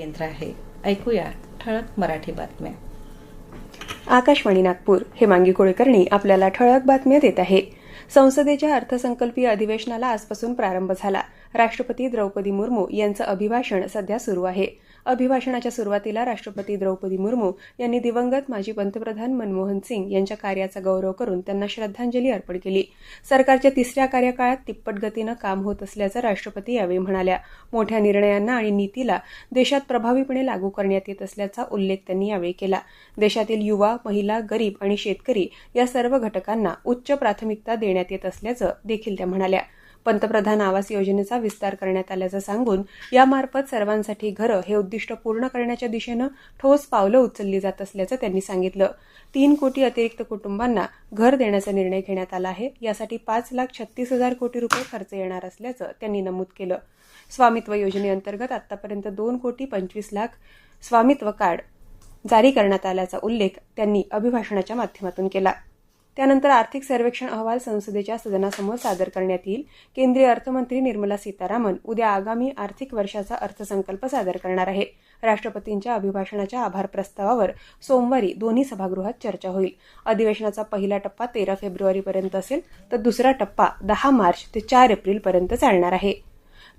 केंद्र आहे. ऐकूया ठळक मराठी बातम्या. आकाशवाणी नागपूर हे मांगी कुलकर्णी आपल्याला ठळक बातम्या देत आहे. संसदेच्या अर्थसंकल्पीय अधिवेशनाला आजपासून प्रारंभ झाला. राष्ट्रपती द्रौपदी मुर्मू यांचं अभिभाषण सध्या सुरू आहे. अभिभाषणाच्या सुरुवातीला राष्ट्रपती द्रौपदी मुर्मू यांनी दिवंगत माजी पंतप्रधान मनमोहन सिंग यांच्या कार्याचा गौरव करून त्यांना श्रद्धांजली अर्पण केली. सरकारच्या तिसऱ्या कार्यकाळात तिप्पट गतीनं काम होत असल्याचं राष्ट्रपती यावेळी म्हणाल्या. मोठ्या निर्णयांना आणि नीतीला देशात प्रभावीपणे लागू करण्यात येत असल्याचा उल्लेख त्यांनी यावेळी केला. देशातील युवा महिला गरीब आणि शेतकरी या सर्व घटकांना उच्च प्राथमिकता देण्यात येत असल्याचं देखील त्या म्हणाल्या. पंतप्रधान आवास योजनेचा विस्तार करण्यात आल्याचं सांगून यामार्फत सर्वांसाठी घरं हे उद्दिष्ट पूर्ण करण्याच्या दिशेनं ठोस पावलं उचलली जात असल्याचं त्यांनी सांगितलं. तीन कोटी अतिरिक्त कुटुंबांना घर देण्याचा निर्णय घेण्यात आला आहे. यासाठी पाच लाख छत्तीस हजार कोटी रुपये खर्च येणार असल्याचं त्यांनी नमूद केलं. स्वामित्व योजनेअंतर्गत आतापर्यंत दोन कोटी पंचवीस लाख स्वामित्व कार्ड जारी करण्यात आल्याचा उल्लेख त्यांनी अभिभाषणाच्या माध्यमातून केला. त्यानंतर आर्थिक सर्वेक्षण अहवाल संसदेच्या सदनासमोर सादर करण्यात येईल. केंद्रीय अर्थमंत्री निर्मला सीतारामन उद्या आगामी आर्थिक वर्षाचा अर्थसंकल्प सादर करणार आहे. राष्ट्रपतींच्या अभिभाषणाच्या आभार प्रस्तावावर सोमवारी दोन्ही सभागृहात चर्चा होईल. अधिवेशनाचा पहिला टप्पा तेरा फेब्रुवारीपर्यंत असेल तर दुसरा टप्पा दहा मार्च ते चार एप्रिलपर्यंत चालणार आहे.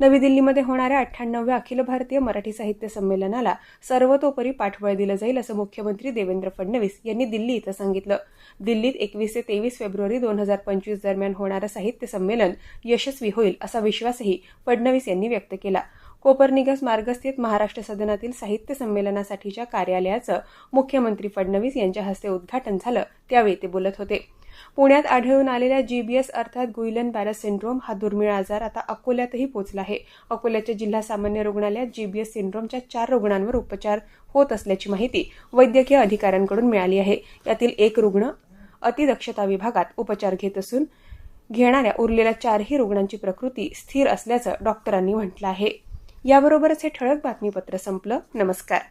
नवी दिल्लीमध्ये होणाऱ्या अठ्ठ्याण्णव्या अखिल भारतीय मराठी साहित्य संमेलनाला सर्वतोपरी पाठबळ दिलं जाईल असं मुख्यमंत्री देवेंद्र फडणवीस यांनी दिल्ली इथं सांगितलं. दिल्लीत एकवीस ते तेवीस फेब्रुवारी दोन हजार पंचवीस दरम्यान होणारं साहित्य संमेलन यशस्वी होईल असा विश्वासही फडणवीस यांनी व्यक्त केला. कोपरनिगस मार्गस्थित महाराष्ट्र सदनातील साहित्य संमेलनासाठीच्या कार्यालयाचं मुख्यमंत्री फडणवीस यांच्या हस्ते उद्घाटन झालं त्यावेळी ते बोलत होते. पुण्यात आढळून आलेल्या जीबीएस अर्थात गुइलन बॅरस सिंड्रोम हा दुर्मिळ आजार आता अकोल्यातही पोहोचला आहे. अकोल्याच्या जिल्हा सामान्य रुग्णालयात जीबीएस सिंड्रोमच्या चार रुग्णांवर उपचार होत असल्याची माहिती वैद्यकीय अधिकाऱ्यांकडून मिळाली आहे. यातील एक रुग्ण अतिदक्षता विभागात उपचार घेत असून घेणाऱ्या उरलेल्या चारही रुग्णांची प्रकृती स्थिर असल्याचं डॉक्टरांनी म्हटलं आहे. याबरोबरच हे ठळक बातमीपत्र संपलं. नमस्कार.